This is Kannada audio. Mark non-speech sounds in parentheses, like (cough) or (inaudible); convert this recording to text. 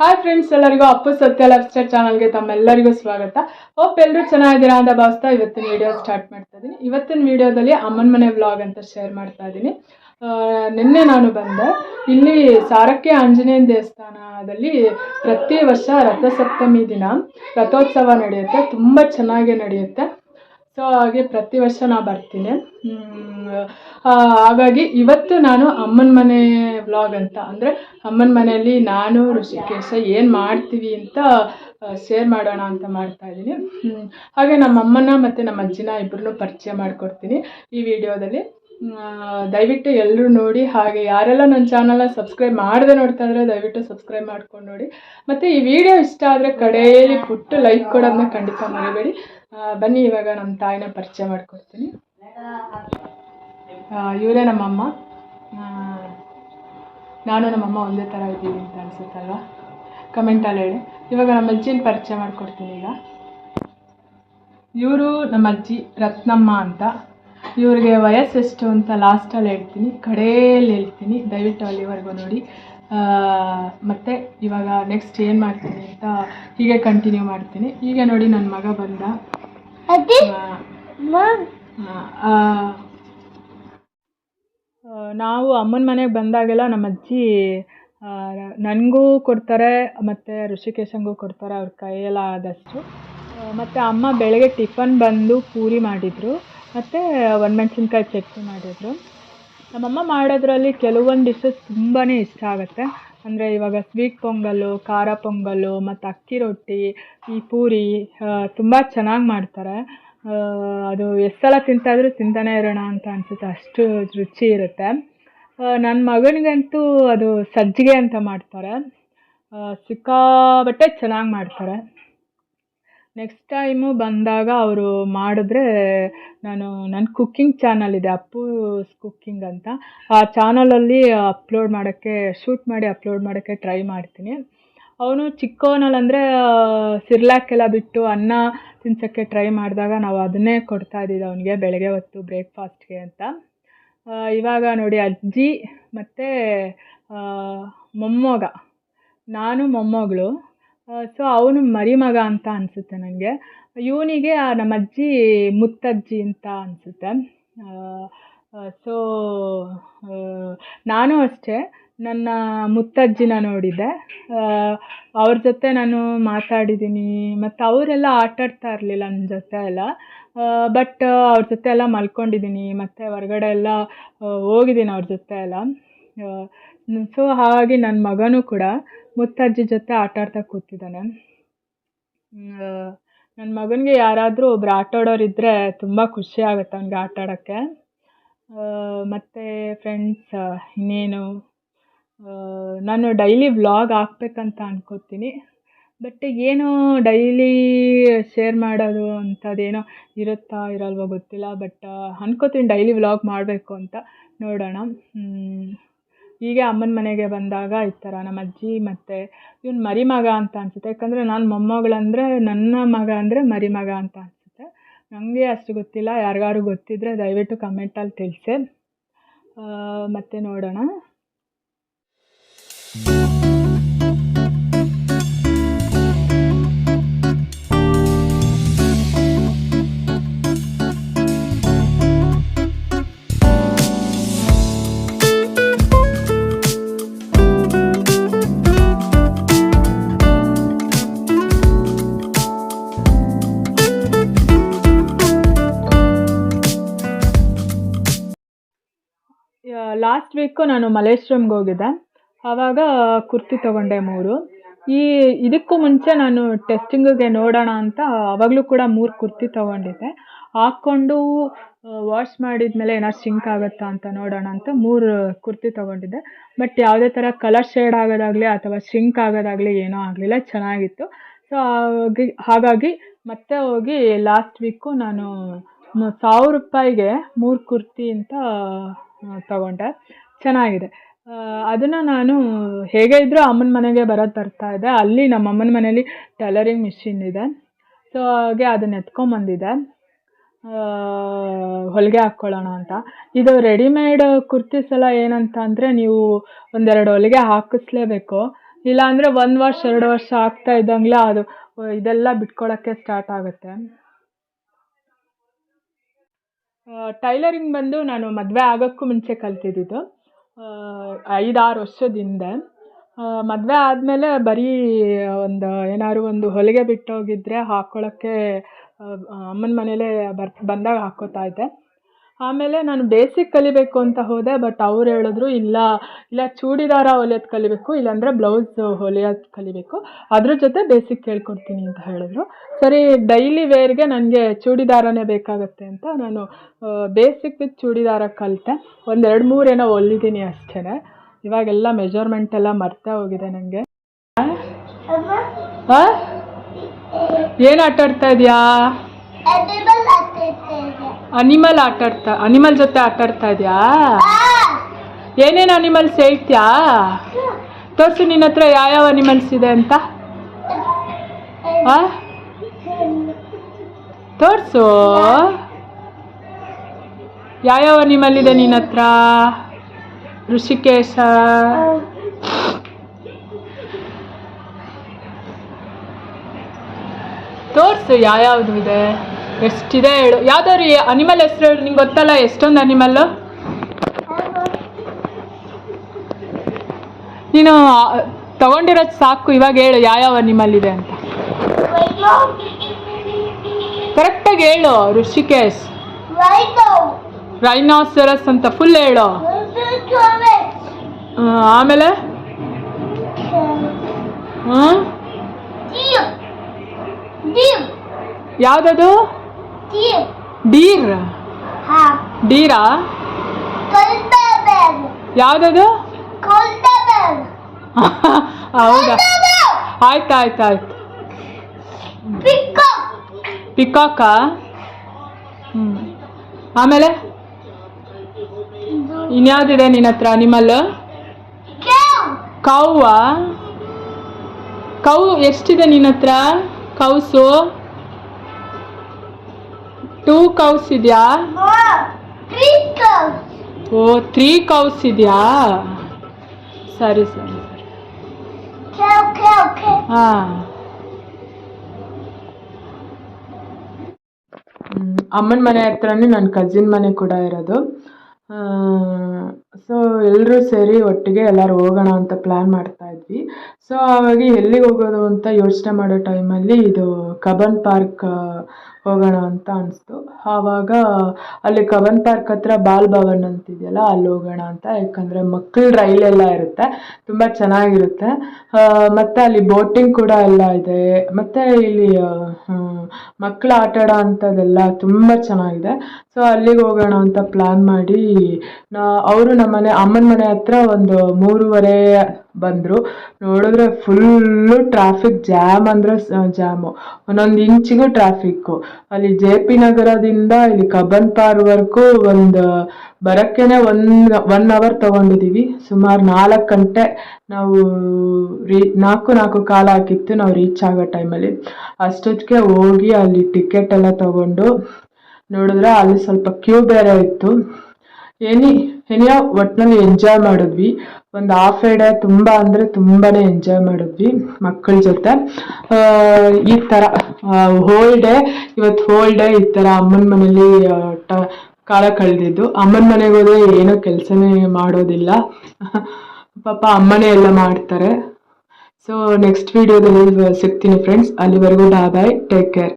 ಹಾಯ್ ಫ್ರೆಂಡ್ಸ್ ಎಲ್ಲರಿಗೂ ಅಪ್ಪು ಸತ್ಯ ಲೈಫ್ ಸ್ಟೈಲ್ ಚಾನಲ್ಗೆ ತಮ್ಮೆಲ್ಲರಿಗೂ ಸ್ವಾಗತ. ಹೋಪ್ ಎಲ್ಲರೂ ಚೆನ್ನಾಗಿದ್ದೀರಾ ಅಂತ ಭಾವಿಸ್ತಾ ಇವತ್ತಿನ ವಿಡಿಯೋ ಸ್ಟಾರ್ಟ್ ಮಾಡ್ತಾ ಇದ್ದೀನಿ ಇವತ್ತಿನ ವಿಡಿಯೋದಲ್ಲಿ ಅಮ್ಮನ ಮನೆ ವ್ಲಾಗ್ ಅಂತ ಶೇರ್ ಮಾಡ್ತಾ ಇದ್ದೀನಿ ನಿನ್ನೆ ನಾನು ಬಂದೆ. ಇಲ್ಲಿ ಸಾರಕ್ಕೆ ಆಂಜನೇಯನ ದೇವಸ್ಥಾನದಲ್ಲಿ ಪ್ರತಿ ವರ್ಷ ರಥಸಪ್ತಮಿ ದಿನ ರಥೋತ್ಸವ ನಡೆಯುತ್ತೆ. ತುಂಬ ಚೆನ್ನಾಗಿ ನಡೆಯುತ್ತೆ. ಸೊ ಹಾಗೆ ಪ್ರತಿ ವರ್ಷ ನಾನು ಬರ್ತೀನಿ. ಹಾಗಾಗಿ ಇವತ್ತು ನಾನು ಅಮ್ಮನ ಮನೆ ವ್ಲಾಗ್ ಅಂತ, ಅಂದರೆ ಅಮ್ಮನ ಮನೆಯಲ್ಲಿ ನಾನು, ಋಷಿಕೇಶ ಏನು ಮಾಡ್ತೀವಿ ಅಂತ ಶೇರ್ ಮಾಡೋಣ ಅಂತ ಮಾಡ್ತಾ ಇದ್ದೀನಿ. ಹಾಗೆ ನಮ್ಮ ಅಮ್ಮನ ಮತ್ತು ನಮ್ಮ ಅಜ್ಜಿನ ಇಬ್ಬರನ್ನೂ ಪರಿಚಯ ಮಾಡಿಕೊಡ್ತೀನಿ ಈ ವಿಡಿಯೋದಲ್ಲಿ ದಯವಿಟ್ಟು ಎಲ್ಲರೂ ನೋಡಿ, ಹಾಗೆ ಯಾರೆಲ್ಲ ನನ್ನ ಚಾನಲ್ನ ಸಬ್ಸ್ಕ್ರೈಬ್ ಮಾಡದೆ ನೋಡ್ತಾ ಇದ್ರೆ ದಯವಿಟ್ಟು ಸಬ್ಸ್ಕ್ರೈಬ್ ಮಾಡ್ಕೊಂಡು ನೋಡಿ. ಮತ್ತು ಈ ವಿಡಿಯೋ ಇಷ್ಟ ಆದರೆ ಕಡೆಯಲ್ಲಿ ಪುಟ್ಟು ಲೈಕ್ ಕೊಡೋದನ್ನ ಖಂಡಿತ ಮರಿಬೇಡಿ. ಬನ್ನಿ, ಇವಾಗ ನಮ್ಮ ತಾಯಿನ ಪರಿಚಯ ಮಾಡಿಕೊಡ್ತೀನಿ. ಇವರೇ ನಮ್ಮಮ್ಮ. ನಾನು ನಮ್ಮಮ್ಮ ಒಂದೇ ಥರ ಇದ್ದೀವಿ ಅಂತ ಅನಿಸುತ್ತಲ್ವ? ಕಮೆಂಟಲ್ಲಿ ಹೇಳಿ. ಇವಾಗ ನಮ್ಮ ಅಜ್ಜಿನ ಪರಿಚಯ ಮಾಡಿಕೊಡ್ತೀನಿ ಈಗ. ಇವರು ನಮ್ಮ ಅಜ್ಜಿ ರತ್ನಮ್ಮ ಅಂತ. ಇವ್ರಿಗೆ ವಯಸ್ಸೆಷ್ಟು ಅಂತ ಲಾಸ್ಟಲ್ಲಿ ಹೇಳ್ತೀನಿ. ಕಡೆಯಲ್ಲಿ ಹೇಳ್ತೀನಿ. ದಯವಿಟ್ಟು ಅಲ್ಲಿವರೆಗೂ ನೋಡಿ. ಮತ್ತು ಇವಾಗ ನೆಕ್ಸ್ಟ್ ಏನು ಮಾಡ್ತೀನಿ ಅಂತ ಹೀಗೆ ಕಂಟಿನ್ಯೂ ಮಾಡ್ತೀನಿ. ಈಗ ನೋಡಿ ನನ್ನ ಮಗ ಬಂದ. ನಾವು ಅಮ್ಮನ ಮನೆಗೆ ಬಂದಾಗೆಲ್ಲ ನಮ್ಮ ಅಜ್ಜಿ ನನಗೂ ಕೊಡ್ತಾರೆ ಮತ್ತು ಋಷಿಕೇಶಂಗೂ ಕೊಡ್ತಾರೆ ಅವ್ರ ಕೈಯೆಲ್ಲ ಆದಷ್ಟು. ಮತ್ತು ಅಮ್ಮ ಬೆಳಗ್ಗೆ ಟಿಫನ್ ಬಂದು ಪೂರಿ ಮಾಡಿದರು. ಮತ್ತು ಒಣಮೆಣ್ಸಿನ್ಕಾಯಿ ಚಟ್ನಿ ಮಾಡಿದರು. ನಮ್ಮಮ್ಮ ಮಾಡೋದ್ರಲ್ಲಿ ಕೆಲವೊಂದು ಡಿಶಸ್ ತುಂಬಾ ಇಷ್ಟ ಆಗುತ್ತೆ. ಅಂದರೆ ಇವಾಗ ಸ್ವೀಟ್ ಪೊಂಗಲ್ಲು ಖಾರ ಪೊಂಗಲ್ಲು ಮತ್ತು ಅಕ್ಕಿ ರೊಟ್ಟಿ, ಈ ಪೂರಿ ತುಂಬ ಚೆನ್ನಾಗಿ ಮಾಡ್ತಾರೆ. ಅದು ಎಷ್ಟು ಸಲ ತಿಂತಾದರೂ ತಿಂತಾನೆ ಇರೋಣ ಅಂತ ಅನಿಸುತ್ತೆ. ಅಷ್ಟು ರುಚಿ ಇರುತ್ತೆ. ನನ್ನ ಮಗನಿಗಂತೂ ಅದು ಸಜ್ಜಿಗೆ ಅಂತ ಮಾಡ್ತಾರೆ. ಸಿಕ್ಕಾಪಟ್ಟೆ ಚೆನ್ನಾಗಿ ಮಾಡ್ತಾರೆ. ನೆಕ್ಸ್ಟ್ ಟೈಮು ಬಂದಾಗ ಅವರು ಮಾಡಿದ್ರೆ ನಾನು ನನ್ನ ಕುಕ್ಕಿಂಗ್ ಚಾನಲ್ ಇದೆ ಅಪ್ಪುಸ್ ಕುಕ್ಕಿಂಗ್ ಅಂತ. ಆ ಚಾನಲಲ್ಲಿ ಅಪ್ಲೋಡ್ ಮಾಡೋಕ್ಕೆ ಶೂಟ್ ಮಾಡಿ ಅಪ್ಲೋಡ್ ಮಾಡೋಕ್ಕೆ ಟ್ರೈ ಮಾಡ್ತೀನಿ. ಅವನು ಚಿಕ್ಕವನಲ್ಲಂದರೆ ಸಿರ್ಲಾಕ್ ಎಲ್ಲ ಬಿಟ್ಟು ಅನ್ನ ತಿನ್ಸೋಕ್ಕೆ ಟ್ರೈ ಮಾಡಿದಾಗ ನಾವು ಅದನ್ನೇ ಕೊಡ್ತಾ ಇದ್ದಿದ್ದು ಅವನಿಗೆ ಬೆಳಗ್ಗೆ ಹೊತ್ತು ಬ್ರೇಕ್ಫಾಸ್ಟ್ಗೆ ಅಂತ. ಇವಾಗ ನೋಡಿ ಅಜ್ಜಿ ಮತ್ತು ಮೊಮ್ಮಗ. ನಾನು ಮೊಮ್ಮಗಳು. ಸೊ ಅವನು ಮರಿಮಗ ಅಂತ ಅನಿಸುತ್ತೆ ನನಗೆ. ಇವನಿಗೆ ನಮ್ಮ ಅಜ್ಜಿ ಮುತ್ತಜ್ಜಿ ಅಂತ ಅನಿಸುತ್ತೆ. ಸೊ ನಾನು ಅಷ್ಟೇ. ನನ್ನ ಮುತ್ತಜ್ಜಿನ ನೋಡಿದ್ದೆ. ಆ, ಅವ್ರ ಜೊತೆ ನಾನು ಮಾತಾಡಿದ್ದೀನಿ. ಮತ್ತು ಅವರೆಲ್ಲ ಆಟಾಡ್ತಾ ಇರಲಿಲ್ಲ ನನ್ನ ಜೊತೆ ಎಲ್ಲ. ಬಟ್ ಅವ್ರ ಜೊತೆ ಎಲ್ಲ ಮಲ್ಕೊಂಡಿದ್ದೀನಿ. ಮತ್ತು ಹೊರಗಡೆ ಎಲ್ಲ ಹೋಗಿದ್ದೀನಿ ಅವ್ರ ಜೊತೆ ಎಲ್ಲ. ಸೊ ಹಾಗಾಗಿ ನನ್ನ ಮಗನೂ ಕೂಡ ಮುತ್ತಜ್ಜಿ ಜೊತೆ ಆಟ ಆಡ್ತಾ ಕೂತಿದ್ದಾನೆ ನನ್ನ ಮಗನಿಗೆ ಯಾರಾದರೂ ಒಬ್ರು ಆಟ ಆಡೋರು ಇದ್ದರೆ ತುಂಬ ಖುಷಿ ಆಗುತ್ತೆ ಅವ್ನಿಗೆ ಆಟ ಆಡೋಕ್ಕೆ ಮತ್ತು ಫ್ರೆಂಡ್ಸ್ ಇನ್ನೇನು? ನಾನು ಡೈಲಿ ವ್ಲಾಗ್ ಹಾಕ್ಬೇಕಂತ ಅನ್ಕೋತೀನಿ. ಬಟ್ ಏನು ಡೈಲಿ ಶೇರ್ ಮಾಡೋದು ಅಂಥದ್ದೇನೋ ಇರುತ್ತಾ ಇರಲ್ವೋ ಗೊತ್ತಿಲ್ಲ ಬಟ್ ಅನ್ಕೋತೀನಿ ಡೈಲಿ ವ್ಲಾಗ್ ಮಾಡಬೇಕು ಅಂತ. ನೋಡೋಣ. ಹೀಗೆ ಅಮ್ಮನ ಮನೆಗೆ ಬಂದಾಗ ಈ ಥರ ನಮ್ಮ ಅಜ್ಜಿ ಮತ್ತು ಇವ್ನು ಮರಿಮಗ ಅಂತ ಅನಿಸುತ್ತೆ. ಯಾಕಂದರೆ ನಾನು ಮೊಮ್ಮಗಳಂದರೆ ನನ್ನ ಮಗ ಅಂದರೆ ಮರಿಮಗ ಅಂತ ಅನಿಸುತ್ತೆ. ನನಗೆ ಅಷ್ಟು ಗೊತ್ತಿಲ್ಲ ಯಾರಿಗಾದ್ರು ಗೊತ್ತಿದ್ದರೆ ದಯವಿಟ್ಟು ಕಮೆಂಟಲ್ಲಿ ತಿಳಿಸಿ. ಮತ್ತು ನೋಡೋಣ. ಲಾಸ್ಟ್ ವೀಕು ನಾನು ಮಲೇಶ್ವರಂಗೆ ಹೋಗಿದ್ದೆ. ಆವಾಗ ಕುರ್ತಿ ತಗೊಂಡೆ ಮೂರು. ಈ ಇದಕ್ಕೂ ಮುಂಚೆ ನಾನು ಟೆಸ್ಟಿಂಗಿಗೆ ನೋಡೋಣ ಅಂತ ಆವಾಗಲೂ ಕೂಡ ಮೂರು ಕುರ್ತಿ ತೊಗೊಂಡಿದ್ದೆ. ಹಾಕ್ಕೊಂಡು ವಾಶ್ ಮಾಡಿದ ಮೇಲೆ ಏನಾದ್ರು ಸಿಂಕ್ ಆಗುತ್ತಾ ಅಂತ ನೋಡೋಣ ಅಂತ ಮೂರು ಕುರ್ತಿ ತೊಗೊಂಡಿದ್ದೆ. ಬಟ್ ಯಾವುದೇ ಥರ ಕಲರ್ ಶೇಡ್ ಆಗೋದಾಗಲಿ ಅಥವಾ ಸಿಂಕ್ ಆಗೋದಾಗಲಿ ಏನೂ ಆಗಲಿಲ್ಲ, ಚೆನ್ನಾಗಿತ್ತು. ಸೊ ಹಾಗಾಗಿ ಹಾಗಾಗಿ ಮತ್ತೆ ಹೋಗಿ ಲಾಸ್ಟ್ ವೀಕು ನಾನು ಸಾವಿರ ರೂಪಾಯಿಗೆ ಮೂರು ಕುರ್ತಿ ಅಂತ ತಗೊಂಡೆ. ಚೆನ್ನಾಗಿದೆ. ಅದನ್ನು ನಾನು ಹೇಗೆ ಇದ್ದರೂ ಅಮ್ಮನ ಮನೆಗೆ ಬರೋದು ತರ್ತಾ ಇದೆ. ಅಲ್ಲಿ ನಮ್ಮ ಅಮ್ಮನ ಮನೇಲಿ ಟೈಲರಿಂಗ್ ಮಿಷಿನ್ ಇದೆ. ಸೊ ಹಾಗೆ ಅದನ್ನ ಎತ್ಕೊಂಬಂದಿದ್ದೆ ಹೊಲಿಗೆ ಹಾಕ್ಕೊಳ್ಳೋಣ ಅಂತ. ಇದು ರೆಡಿಮೇಡ್ ಕುರ್ತೀಸ್ ಎಲ್ಲ ಏನಂತ ಅಂದರೆ ನೀವು ಒಂದೆರಡು ಹೊಲಿಗೆ ಹಾಕಿಸ್ಲೇಬೇಕು. ಇಲ್ಲಾಂದರೆ ಒಂದು ವರ್ಷ, ಎರಡು ವರ್ಷ ಆಗ್ತಾ ಇದ್ದಂಗೆ ಅದು, ಇದೆಲ್ಲ ಬಿಟ್ಕೊಳ್ಳೋಕ್ಕೆ ಸ್ಟಾರ್ಟ್ ಆಗುತ್ತೆ. ಟೈಲರಿಂಗ್ ಬಂದು ನಾನು ಮದುವೆ ಆಗೋಕ್ಕೂ ಮುಂಚೆ ಕಲ್ತಿದ್ದಿದ್ದು ಐದಾರು ವರ್ಷದ ಹಿಂದೆ. ಮದುವೆ ಆದಮೇಲೆ ಬರೀ ಒಂದು ಏನಾದ್ರು ಒಂದು ಹೊಲಿಗೆ ಬಿಟ್ಟೋಗಿದ್ದರೆ ಹಾಕ್ಕೊಳ್ಳೋಕ್ಕೆ ಅಮ್ಮನ ಮನೆಯಲ್ಲೇ ಬರ್ ಬಂದಾಗ ಹಾಕ್ಕೋತಾ ಇದ್ದೆ. ಆಮೇಲೆ ನಾನು ಬೇಸಿಕ್ ಕಲಿಬೇಕು ಅಂತ ಹೋದೆ ಬಟ್ ಅವ್ರು ಹೇಳಿದ್ರು, ಇಲ್ಲ ಇಲ್ಲ, ಚೂಡಿದಾರ ಹೊಲಿಯೋದು ಕಲಿಬೇಕು, ಇಲ್ಲಾಂದರೆ ಬ್ಲೌಸ್ ಹೊಲಿಯೋದು ಕಲಿಬೇಕು. ಅದ್ರ ಜೊತೆ ಬೇಸಿಕ್ ಹೇಳ್ಕೊಡ್ತೀನಿ ಅಂತ ಹೇಳಿದ್ರು. ಸರಿ ಡೈಲಿ ವೇರ್ಗೆ ನನಗೆ ಚೂಡಿದಾರನೇ ಬೇಕಾಗತ್ತೆ ಅಂತ ನಾನು ಬೇಸಿಕ್ ವಿತ್ ಚೂಡಿದಾರ ಕಲಿತೆ. ಒಂದು ಎರಡು ಮೂರು ಏನೋ ಹೊಲಿದ್ದೀನಿ ಅಷ್ಟೇ ಇವಾಗೆಲ್ಲ ಮೆಜರ್ಮೆಂಟ್ ಎಲ್ಲ ಮರ್ತಾ ಹೋಗಿದೆ ನನಗೆ ಏನು ಆಟ ಆಡ್ತಾ ಇದೆಯಾ ಅನಿಮಲ್ ಆಟ ಆಡ್ತಾ ಅನಿಮಲ್ ಜೊತೆ ಆಟ ಆಡ್ತಾ ಇದೆಯಾ? ಏನೇನು ಅನಿಮಲ್ಸ್ ಹೇಳ್ತೀಯಾ? ತೋರಿಸು ನಿನ್ನ ಹತ್ರ ಯಾವ್ಯಾವ ಅನಿಮಲ್ಸ್ ಇದೆ ಅಂತ. ತೋರಿಸು. ಯಾವ್ಯಾವ ಅನಿಮಲ್ ಇದೆ ನಿನ್ನ ಹತ್ರ? ಋಷಿಕೇಶ. ತೋರಿಸು ಯಾವ್ಯಾವುದು ಇದೆ. ಎಷ್ಟಿದೆ ಹೇಳು. ಯಾವ್ದಾದ್ರು ಅನಿಮಲ್ ಹೆಸರು ಹೇಳು. ನಿಂಗೆ ಗೊತ್ತಲ್ಲ ಎಷ್ಟೊಂದು ಅನಿಮಲ್ಲು ನೀನು ತಗೊಂಡಿರೋದು ಸಾಕು. ಇವಾಗ ಹೇಳು ಯಾವ್ಯಾವ ಅನಿಮಲ್ ಇದೆ ಅಂತ. ಕರೆಕ್ಟಾಗಿ ಹೇಳು ಋಷಿಕೇಶ್. ರೈನಾಸರಸ್ ಅಂತ ಫುಲ್ ಹೇಳು. ಆಮೇಲೆ? ಹ್ಞೂ ಯಾವ್ದದು? ಡೀರ್ ಡೀರಾ ಯಾವ್ದದು? (laughs) ಹೌದಾ? ಆಯ್ತು ಆಯ್ತು ಆಯ್ತು ಪಿಕಾಕಾ ಹ್ಞೂ ಆಮೇಲೆ? ಇನ್ಯಾವ್ದಿದೆ ನಿನ್ನ ಹತ್ರ? ಅನಿಮಲ್ ಕೌವಾ ಕೌ ಎಷ್ಟಿದೆ ನಿನ್ನ ಹತ್ರ? ಕೌಸು ಟೂ ಕೌಸ್ ಇದೆಯಾ? ಓ ತ್ರೀ ಕೌಸ್ ಇದೆಯಾ? ಸರಿ ಸರಿ ಸರಿ. ಹಾಂ. ಅಮ್ಮನ ಮನೆ ಹತ್ರನೇ ನನ್ನ ಕಸಿನ್ ಮನೆ ಕೂಡ ಇರೋದು. ಸೊ ಎಲ್ಲರೂ ಸೇರಿ ಒಟ್ಟಿಗೆ ಎಲ್ಲರೂ ಹೋಗೋಣ ಅಂತ ಪ್ಲ್ಯಾನ್ ಮಾಡ್ತಾ ಇದ್ವಿ ಸೊ ಹಾಗಾಗಿ ಎಲ್ಲಿಗೆ ಹೋಗೋದು ಅಂತ ಯೋಚನೆ ಮಾಡೋ ಟೈಮಲ್ಲಿ ಇದು ಕಬ್ಬನ್ ಪಾರ್ಕ್ ಹೋಗೋಣ ಅಂತ ಅನಿಸ್ತು. ಆವಾಗ ಅಲ್ಲಿ ಕಬ್ಬನ್ ಪಾರ್ಕ್ ಹತ್ರ ಬಾಲ್ ಭವನ್ ಅಂತಿದೆಯಲ್ಲ, ಅಲ್ಲಿ ಹೋಗೋಣ ಅಂತ. ಯಾಕಂದರೆ ಮಕ್ಕಳ ರೈಲೆಲ್ಲ ಇರುತ್ತೆ, ತುಂಬ ಚೆನ್ನಾಗಿರುತ್ತೆ. ಮತ್ತು ಮತ್ತೆ ಅಲ್ಲಿ ಬೋಟಿಂಗ್ ಕೂಡ ಎಲ್ಲ ಇದೆ. ಮತ್ತು ಇಲ್ಲಿ ಮಕ್ಕಳು ಆಟ ಆಡೋ ಅಂಥದ್ದೆಲ್ಲ ತುಂಬ ಚೆನ್ನಾಗಿದೆ. ಸೊ ಅಲ್ಲಿಗೆ ಹೋಗೋಣ ಅಂತ ಪ್ಲ್ಯಾನ್ ಮಾಡಿ, ನಾ, ಅವರು ನಮ್ಮನೆ, ಅಮ್ಮನ ಮನೆ ಹತ್ರ ಒಂದು ಮೂರುವರೆ ಬಂದರು. ನೋಡಿದ್ರೆ ಫುಲ್ಲು ಟ್ರಾಫಿಕ್ ಜಾಮ್ ಅಂದರೆ ಜಾಮು ಒಂದೊಂದು ಇಂಚಿಗೂ ಟ್ರಾಫಿಕ್ಕು ಅಲ್ಲಿ ಜೆ ಪಿ ನಗರದಿಂದ ಇಲ್ಲಿ ಕಬ್ಬನ್ ಪಾರ್ವರೆಗೂ ಒಂದು ಬರೋಕ್ಕೇನೆ ಒಂದು ಒನ್ ಅವರ್ ತೊಗೊಂಡಿದ್ದೀವಿ ಸುಮಾರು ನಾಲ್ಕು ಗಂಟೆ ನಾವು ರೀ, ನಾಲ್ಕು ನಾಲ್ಕು ಕಾಲ ಹಾಕಿತ್ತು ನಾವು ರೀಚ್ ಆಗೋ ಟೈಮಲ್ಲಿ ಅಷ್ಟೊತ್ತಿಗೆ ಹೋಗಿ ಅಲ್ಲಿ ಟಿಕೆಟ್ ಎಲ್ಲ ತಗೊಂಡು ನೋಡಿದ್ರೆ ಅಲ್ಲಿ ಸ್ವಲ್ಪ ಕ್ಯೂ ಬೇರೆ ಇತ್ತು. ಎನಿ ಎನಿಯೋ ಒಟ್ಟಿನಲ್ಲಿ ಎಂಜಾಯ್ ಮಾಡಿದ್ವಿ. ಒಂದು ಹಾಫ್ ಎ ಡೇ ತುಂಬ ಅಂದರೆ ತುಂಬಾ ಎಂಜಾಯ್ ಮಾಡಿದ್ವಿ ಮಕ್ಕಳ ಜೊತೆ. ಈ ಥರ ಹೋಲ್ ಡೇ ಇವತ್ತು ಹೋಲ್ ಡೇ ಈ ಥರ ಅಮ್ಮನ ಮನೇಲಿ ಟ ಕಾಲ ಕಳೆದಿದ್ದು. ಅಮ್ಮನ ಮನೆಗೆ ಹೋದರೆ ಏನೂ ಕೆಲಸನೇ ಮಾಡೋದಿಲ್ಲ. (laughs) ಪಾಪ ಅಮ್ಮನೇ ಎಲ್ಲ ಮಾಡ್ತಾರೆ. ಸೊ ನೆಕ್ಸ್ಟ್ ವೀಡಿಯೋದಲ್ಲಿ ಸಿಗ್ತೀನಿ ಫ್ರೆಂಡ್ಸ್ ಅಲ್ಲಿವರೆಗೂ ಬಾಯ್ ಬಾಯ್ ಟೇಕ್ ಕೇರ್